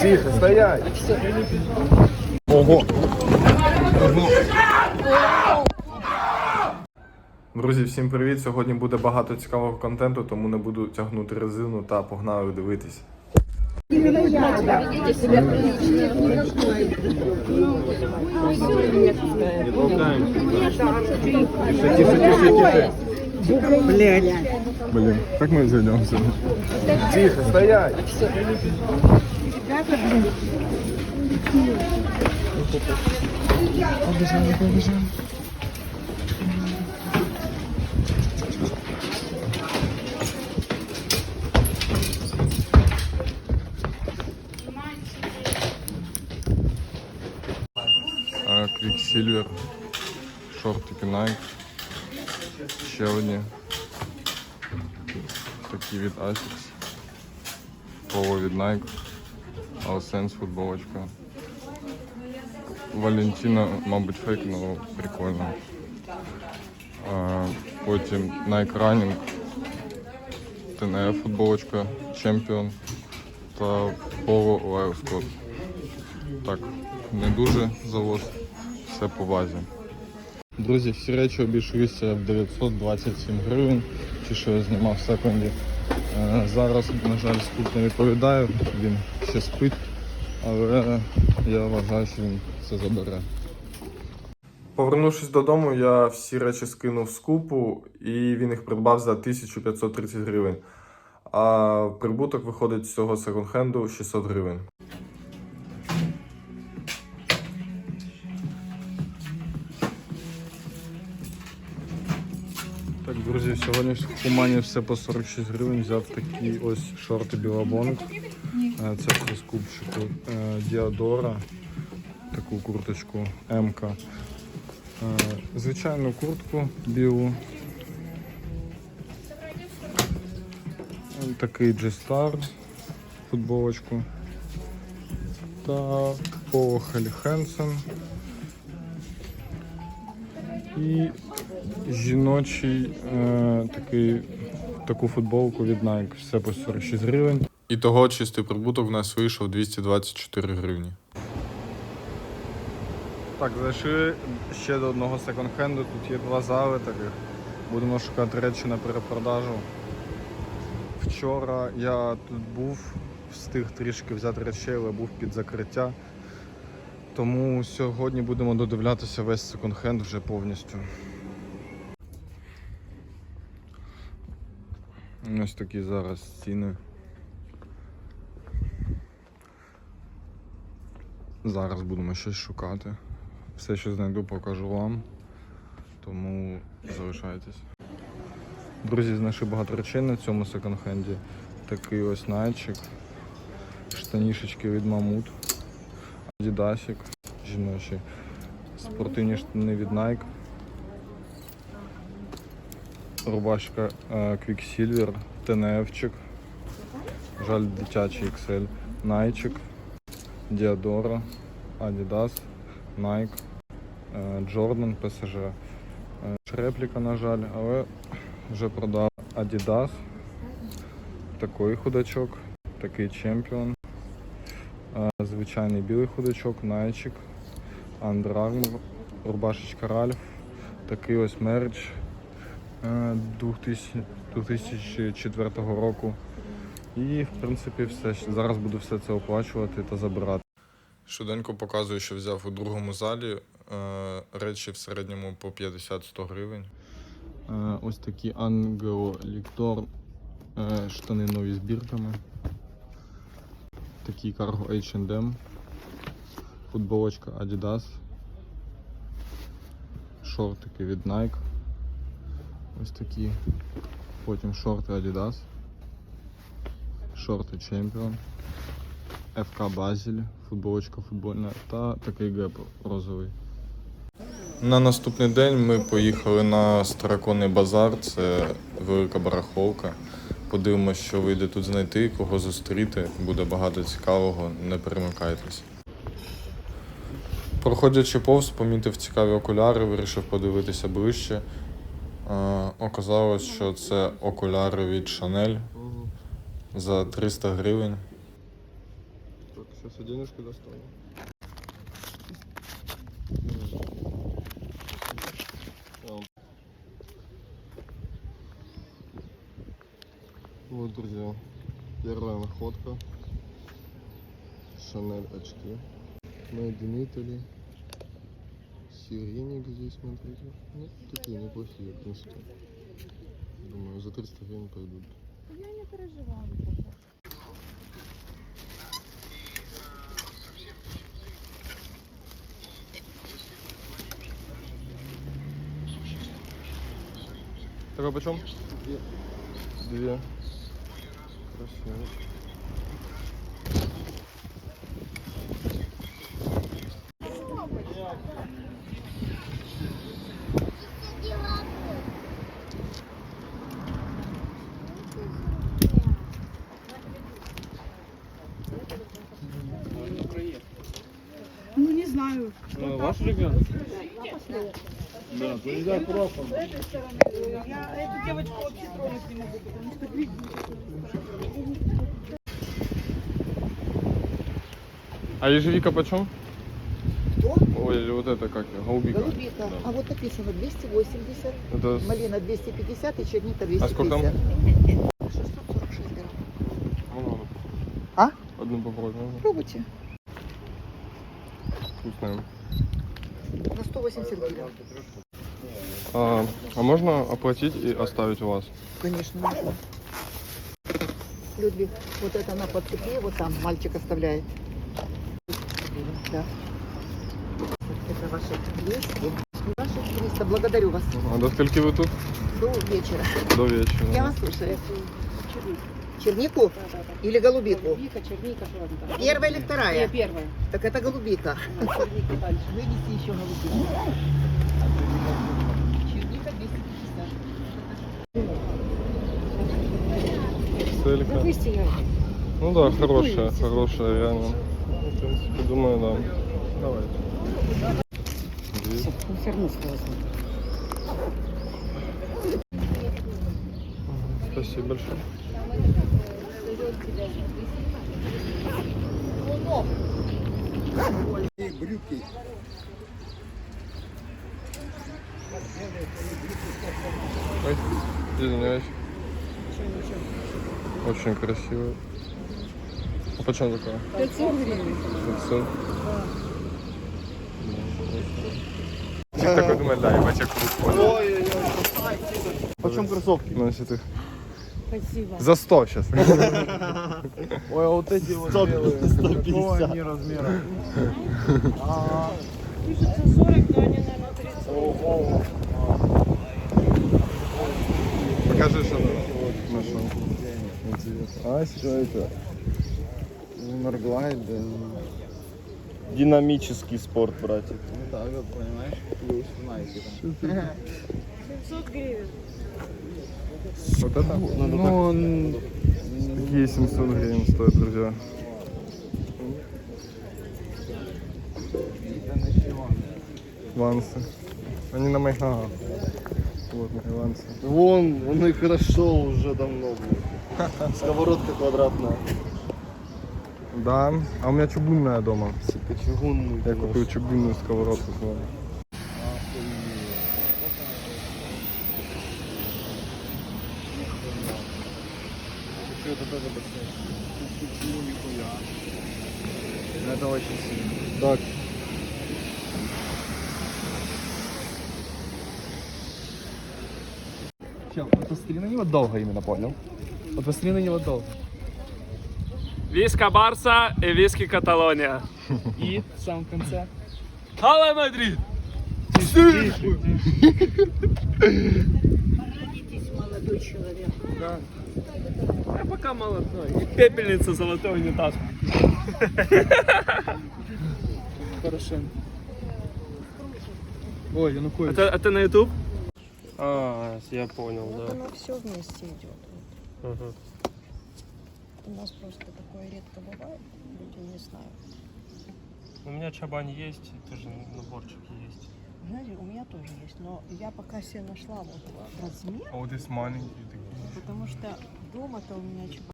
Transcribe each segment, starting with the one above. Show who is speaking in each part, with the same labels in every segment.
Speaker 1: Тихо, стоять! Ого! Друзі, всім привіт! Сьогодні буде багато цікавого контенту, тому не буду тягнути резину та погнали дивитись.
Speaker 2: Ведите себя прилично.
Speaker 1: Блін, як ми зайдемося? Тихо, стоять! Побежали, побежали. Квіксільвер, шортики Nike, ще одні. Такі від Asics, Поло від Nike, Алсенс футболочка. Валентина, мабуть, фейк, але прикольно. А, потім Nike Running, ТНФ футболочка, Champion та Polo Live Scott. Так, не дуже завоз, все по базі. Друзі, всі речі обійшлися в 927 гривень, ті, що я знімав в секунді. Е, Зараз, на жаль, скуп не відповідає, він ще спить, але я вважаю, що він це забере. Повернувшись додому, я всі речі скинув з купу і він їх придбав за 1530 гривень. А прибуток виходить з цього секонд-хенду 600 гривень. Друзі, сьогодні в Кумані все по 46 гривень. Взяв такі ось шорти Білабонг. Е, Це при скупчику е, Діадора. Таку курточку МК. Е, Звичайну куртку білу. Е, Такий G-Star футболочку. Та Поло Хенсен. І жіночий е, такий, таку футболку від Nike. Все по 46 гривень. І того чистий прибуток в нас вийшов 224 гривні. Так, зайшли ще до одного секонд-хенду. Тут є два зали таких. Будемо шукати речі на перепродажу. Вчора я тут був, встиг трішки взяти речей, але був під закриття. Тому сьогодні будемо додивлятися весь секонд-хенд вже повністю. Ось такі зараз ціни. Зараз будемо щось шукати. Все, що знайду, покажу вам. Тому залишайтесь. Друзі, знайшли багато речей на цьому секонд-хенді. Такий ось найчик, штанішечки від Мамут, Адідасик, жіночі, спортивні штани від Nike. Рубашка е, Quicksilver, ТНФчик, жаль дитячий XL, Найчик, Diadora, Adidas, Nike, Jordan. Е, Репліка, на жаль, але вже продав Adidas, такий худачок, такий чемпіон, е, звичайний білий худачок, Найчик, Armour, рубашечка Ralph, такий ось мерч. Е, 2000 2004 року. І, в принципі, все. Зараз буду все це оплачувати та забирати. Швиденько показую, що взяв у другому залі е, речі в середньому по 50-100 гривень. Е, ось такі е, штани нові з бірками. Такий Cargo H&M, футболочка Adidas, шортики від Nike. Ось такі. Потім шорти Adidas, шорти Champion, FK Базіль, футболочка футбольна та такий геп розовий. На наступний день ми поїхали на Староконний базар, це велика барахолка. Подивимося, що вийде тут знайти, кого зустріти. Буде багато цікавого, не перемикайтесь. Проходячи повз, помітив цікаві окуляри, вирішив подивитися ближче. Оказалось, що це окуляри від
Speaker 3: Угу.
Speaker 1: за 300 гривень.
Speaker 3: Так, я денежки достану. Вот, друзья, первая находка. Шанель очки. In Italy. Сиреник здесь, смотрите. Ну, такие неплохие, в принципе. Думаю, за 300 гривен пойдут.
Speaker 2: Я не переживаю.
Speaker 3: Такой почем? Две. Две. Красиво.
Speaker 2: Ну не знаю.
Speaker 4: Ваш ребенок? Да, приезжай просто.
Speaker 2: Я эту девочку вообще трогать не могу, потому что
Speaker 1: А ежевика почем?
Speaker 5: Кто?
Speaker 1: Ой, или вот это как? Голубика.
Speaker 5: Голубика. А вот написано 280,
Speaker 1: Это
Speaker 5: малина 250 и черника 250.
Speaker 1: А сколько там?
Speaker 5: 646 грамм.
Speaker 1: Ну.
Speaker 5: А?
Speaker 1: Одну попробуем.
Speaker 5: Пробуйте.
Speaker 1: Вкусная.
Speaker 5: На 180 гривен.
Speaker 1: А, а можно оплатить и оставить у вас?
Speaker 5: Конечно, можно. Людвиг, вот это на подцепи, вот там мальчик оставляет. Да. Это ваши 200. Ваши 300. Благодарю вас.
Speaker 1: А до скольки вы тут?
Speaker 5: До вечера.
Speaker 1: До вечера.
Speaker 5: Я вас слушаю. Чернику или голубику?
Speaker 2: Вика, черника, что там?
Speaker 5: Первая или
Speaker 2: Я
Speaker 5: вторая?
Speaker 2: первая.
Speaker 5: Так это голубика.
Speaker 2: Дальше.
Speaker 5: Вынеси еще голубику. Черника 250.
Speaker 1: Целька.
Speaker 2: Я.
Speaker 1: Ну да, хорошая, хорошая, реально. Ну, В принципе, думаю, да.
Speaker 2: Все равно сложно.
Speaker 1: Спасибо большое. Ой, извиняюсь. Очень красиво. А почем такое?
Speaker 2: 500 гривен.
Speaker 1: 500. Чик такой думает, да, ебать, я круг.
Speaker 3: Почем кроссовки?
Speaker 1: Носит их.
Speaker 2: Спасибо.
Speaker 1: За 100 сейчас.
Speaker 3: Ой, а вот эти вот белые, 150. какого они размера?
Speaker 2: Пишется 40, но они, наверное, 30.
Speaker 3: Ого.
Speaker 1: Покажи, что ты нашел.
Speaker 3: А что это? Иннерглайд. Динамический спорт, братик.
Speaker 4: Ну так вот, понимаешь, в Nike там.
Speaker 2: 700 гривен.
Speaker 1: Вот это?
Speaker 3: Ну, он...
Speaker 1: Такие 700 гривен стоят, друзья. Вансы. Они на моих ногах. Вот, мои вансы.
Speaker 3: Вон, он и хорошо уже давно, блядь. Сковородка квадратная.
Speaker 1: Да, а у меня чугунная дома.
Speaker 3: Сука, чугунный.
Speaker 1: Я
Speaker 3: ты
Speaker 1: купил
Speaker 3: наш.
Speaker 1: чугунную сковородку свою.
Speaker 3: Так.
Speaker 4: Чел, вот посмотри на него долго именно, понял? Вот посмотри на него долго.
Speaker 6: Виска Барса и виски Каталония.
Speaker 4: И в самом конце.
Speaker 6: Хала Мадрид!
Speaker 5: молодой человек.
Speaker 6: Я пока молодой. И пепельница золотой унитаз.
Speaker 4: Порошенко. Ой, Янукович.
Speaker 6: Это, это на YouTube? А, я понял, да.
Speaker 7: Оно все вместе идет.
Speaker 6: Ага.
Speaker 7: У нас просто такое редко бывает, люди не знают.
Speaker 6: У меня чабань есть, тоже наборчик есть.
Speaker 7: Знаете, у меня тоже есть, но я пока себе нашла вот размер,
Speaker 1: А от із маленький
Speaker 7: потому что дома-то у меня чего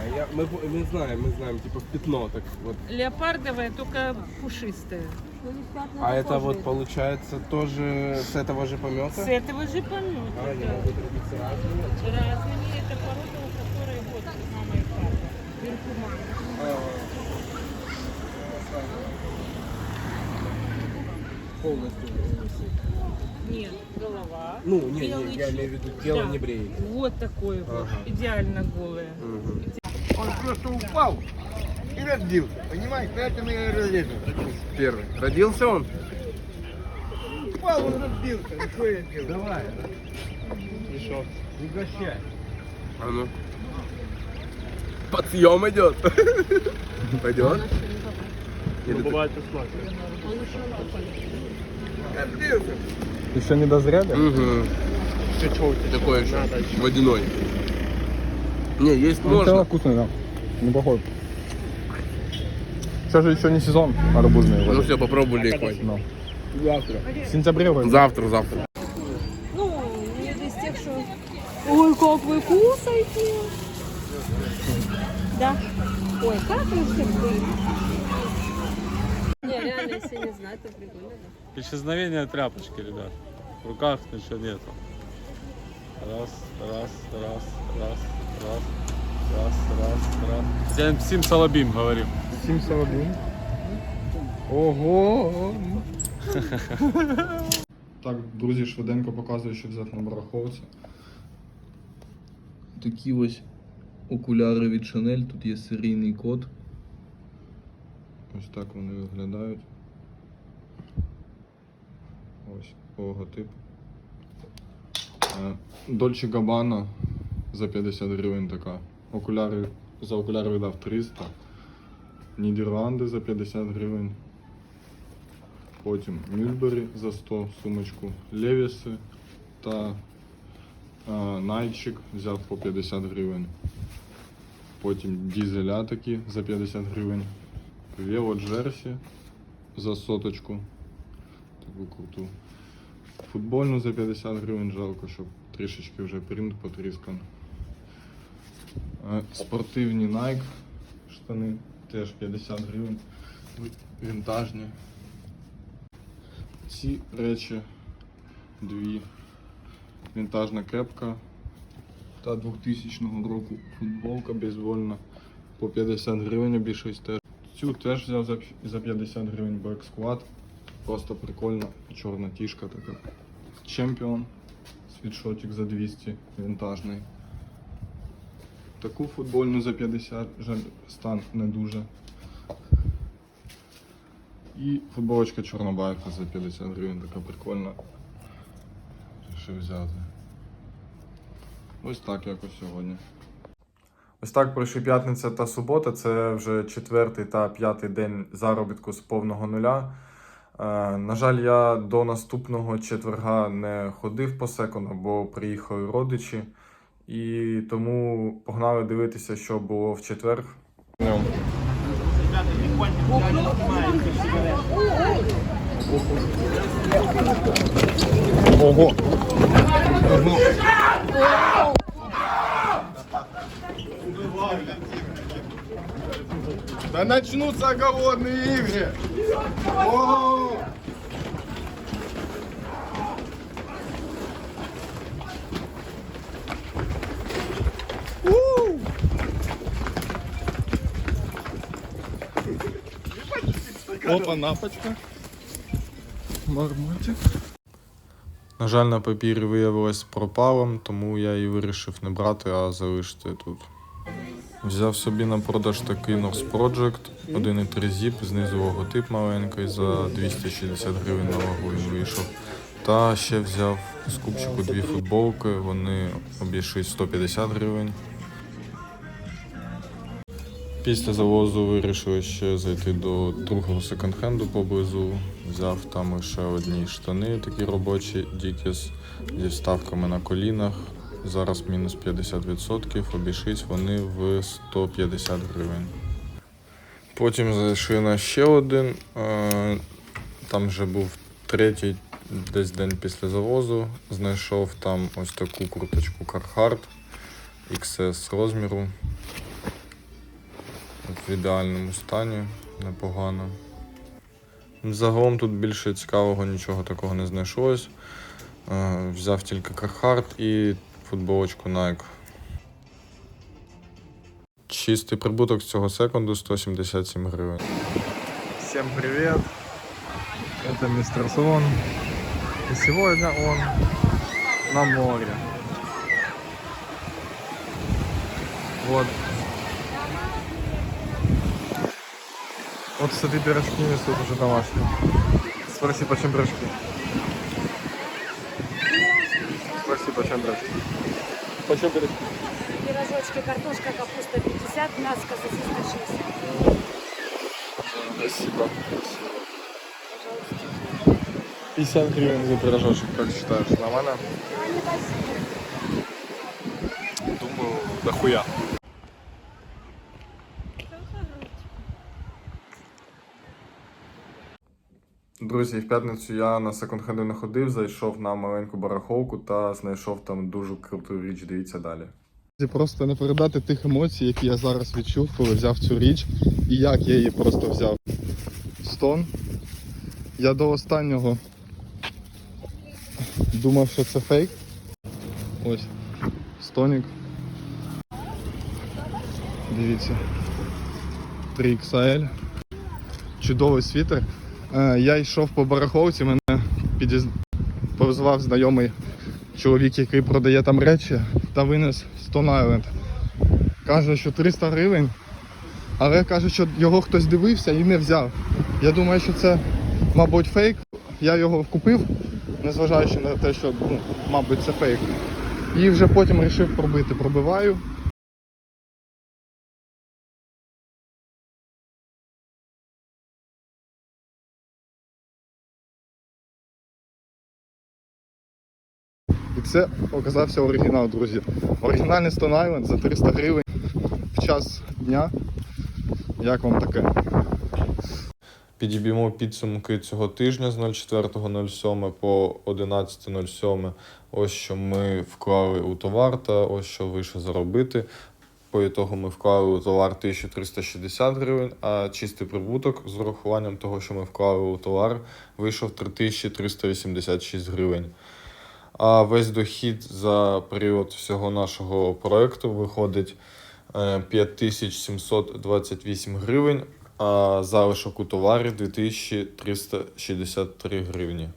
Speaker 6: А, я, мы, мы знаем, мы знаем, типа пятно так вот.
Speaker 2: Леопардовая, только пушистая.
Speaker 6: А это вот получается тоже с этого же помета?
Speaker 2: С этого же помета.
Speaker 6: А, могут родиться разными?
Speaker 2: Разными. Это порода, у которой вот мама и папа. Вверху мама.
Speaker 6: Полностью.
Speaker 2: Нет, голова.
Speaker 6: Ну, не, не, я имею в виду тело
Speaker 2: Да.
Speaker 6: не бреет.
Speaker 2: Вот такой вот.
Speaker 6: Ага.
Speaker 2: Идеально голое.
Speaker 8: Он просто упал и разбился. Понимаешь, поэтому я и разрезал.
Speaker 6: Первый. Родился он?
Speaker 8: Упал, он разбился. Ну что я делаю? Давай. Что? Угощай.
Speaker 6: А ну. Подъем идет. Пойдет? Или ты-
Speaker 8: Разбился.
Speaker 1: Еще не дозряли?
Speaker 6: Мгм. Такой еще водяной. Не, есть
Speaker 1: Ну,
Speaker 6: можно.
Speaker 1: вкусный, да. Неплохой. Сейчас же еще не сезон арбузный.
Speaker 6: Ну
Speaker 1: вроде.
Speaker 6: все, попробовали и хватит.
Speaker 1: Ну.
Speaker 6: Завтра.
Speaker 1: В сентябре вроде.
Speaker 6: Завтра, завтра.
Speaker 7: Ну, не из тех, что... Ой, как вы кусаете! Да. Ой, как вы все Не, реально, если не знать, то прикольно, да.
Speaker 9: Исчезновение тряпочки, ребят. В руках ничего нету. Раз, раз, раз, раз, раз, раз, раз, раз. Я Сим Салабим говорим.
Speaker 1: Сім салабін. Ого! так, друзі, швиденько показую, що взяв на бараховці. Такі ось окуляри від Chanel, тут є серійний код. Ось так вони виглядають. Ось логотип. Е, Dolce Gabbana за 50 гривень така. Окуляри, за окуляри видав 300. Нідерланди за 50 гривень. Потім Мюльбері за 100 сумочку, Левіси та а, Найтчик взяв по 50 гривень. Потім дізеля такі за 50 гривень. Вево Джерсі за соточку. Таку круту. Футбольну за 50 гривень жалко, щоб трішечки вже принт потріскан. Е, Спортивні Nike штани теж 50 гривень. Вінтажні. Ці речі дві. Вінтажна кепка та 2000 року футболка бейсбольна по 50 гривень обійшлась теж. Цю теж взяв за, за 50 гривень Black Squad. Просто прикольна чорна тішка така. Чемпіон. Світшотик за 200 вінтажний. Таку футбольну за 50, жаль, стан не дуже. І футболочка чорнобайка за 50 гривень, така прикольна. Рішив взяти. Ось так якось сьогодні. Ось так пройшли п'ятниця та субота. Це вже четвертий та п'ятий день заробітку з повного нуля. Е, на жаль, я до наступного четверга не ходив по секунду, бо приїхали родичі. І тому погнали дивитися, що було в четвер. Ого!
Speaker 8: Да начнутся голодные игры. Ого!
Speaker 1: Опа, напочка. Мармотик. На жаль, на папірі виявилось пропалом, тому я її вирішив не брати, а залишити тут. Взяв собі на продаж такий Norse Project, 1,3 зіп, знизу логотип маленький за 260 гривень на вагу він вийшов. Та ще взяв з купчику дві футболки, вони обійшлись 150 гривень. Після завозу вирішив ще зайти до другого секонд-хенду поблизу. Взяв там лише одні штани, такі робочі Dickies зі вставками на колінах. Зараз мінус 50%, обійшлись вони в 150 гривень. Потім зайшли на ще один. е, Там вже був третій десь день після завозу. Знайшов там ось таку курточку Carhartt XS розміру. В ідеальному стані, непогано. Загалом тут більше цікавого нічого такого не знайшлось. Е, Взяв тільки Carhartt і футболочку Nike. Чистий прибуток з цього секунду 177 гривень.
Speaker 4: Всем привет! Это мистер Сон. И сегодня он на море. Вот. Вот, кстати, пирожки несут уже домашние. Спроси, почем пирожки? Спроси, почем пирожки?
Speaker 6: Почем пирожки?
Speaker 7: Пирожочки, картошка, капуста 50, мяско, сосиска 60.
Speaker 4: Спасибо. 50 гривен за пирожочек, как считаешь, нормально? Думаю, дохуя.
Speaker 1: Друзі, в п'ятницю я на секонд-хенди не ходив, зайшов на маленьку барахолку та знайшов там дуже круту річ. Дивіться далі.
Speaker 4: Просто не передати тих емоцій, які я зараз відчув, коли взяв цю річ, і як я її просто взяв. Стон. Я до останнього думав, що це фейк. Ось. Стонік. Дивіться. 3XL. Чудовий світер. Е, Я йшов по барахолці, мене підіз... позвав знайомий чоловік, який продає там речі, та винес Stone Island. Каже, що 300 гривень, але каже, що його хтось дивився і не взяв. Я думаю, що це, мабуть, фейк. Я його купив, незважаючи на те, що, ну, мабуть, це фейк. І вже потім вирішив пробити. Пробиваю. І це оказався оригінал, друзі. Оригінальний Stone Island за 300 гривень в час дня. Як вам таке?
Speaker 1: Підіб'ємо підсумки цього тижня з 04.07 по 11.07. Ось що ми вклали у товар та ось що вийшло заробити. По ітогу ми вклали у товар 1360 гривень, а чистий прибуток з урахуванням того, що ми вклали у товар, вийшов 3386 гривень. А весь дохід за період всього нашого проекту виходить е, 5728 гривень, а залишок у товарі 2363 гривні.